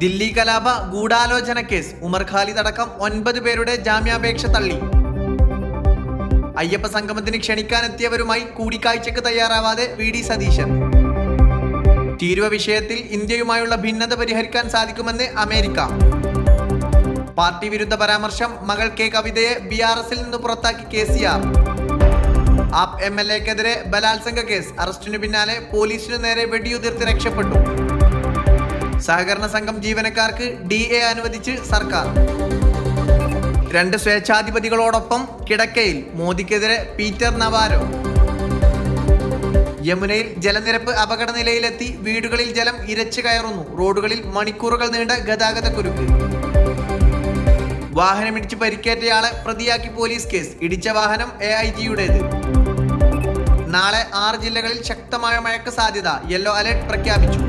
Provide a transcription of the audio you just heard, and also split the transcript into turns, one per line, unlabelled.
ദില്ലി കലാപ ഗൂഢാലോചന കേസ്. ഉമർ ഖാലിദ് അടക്കം ഒൻപത് പേരുടെ ജാമ്യാപേക്ഷ തള്ളി. അയ്യപ്പ സംഗമത്തിന് ക്ഷണിക്കാനെത്തിയവരുമായി കൂടിക്കാഴ്ചയ്ക്ക് തയ്യാറാവാതെ വി ഡി സതീശൻ. തീരുവ വിഷയത്തിൽ ഇന്ത്യയുമായുള്ള ഭിന്നത പരിഹരിക്കാൻ സാധിക്കുമെന്ന് അമേരിക്ക. പാർട്ടി വിരുദ്ധ പരാമർശം മകൾ കെ കവിതയെ ബി ആർ എസിൽ നിന്ന് പുറത്താക്കി K C R. AAP M L എക്കെതിരെ ബലാത്സംഗ കേസ്. അറസ്റ്റിനു പിന്നാലെ പോലീസിനു നേരെ വെടിയുതിർത്ത് രക്ഷപ്പെട്ടു. സഹകരണ സംഘം ജീവനക്കാർക്ക് ഡി എ അനുവദിച്ച് സർക്കാർ. രണ്ട് സ്വേച്ഛാധിപതികളോടൊപ്പം കിടക്കയിൽ മോദിക്കെതിരെ പീറ്റർ നവാരോ. യമുനയിൽ ജലനിരപ്പ് അപകട നിലയിലെത്തി വീടുകളിൽ ജലം ഇരച്ചു കയറുന്നു റോഡുകളിൽ മണിക്കൂറുകൾ നീണ്ട ഗതാഗത കുരുക്ക്. വാഹനമിടിച്ച് പരിക്കേറ്റയാളെ പ്രതിയാക്കി പോലീസ് കേസ് ഇടിച്ച വാഹനം എ ഐ ജിയുടേത് നാളെ ആറ് ജില്ലകളിൽ ശക്തമായ മഴയ്ക്ക് സാധ്യത യെല്ലോ അലർട്ട് പ്രഖ്യാപിച്ചു.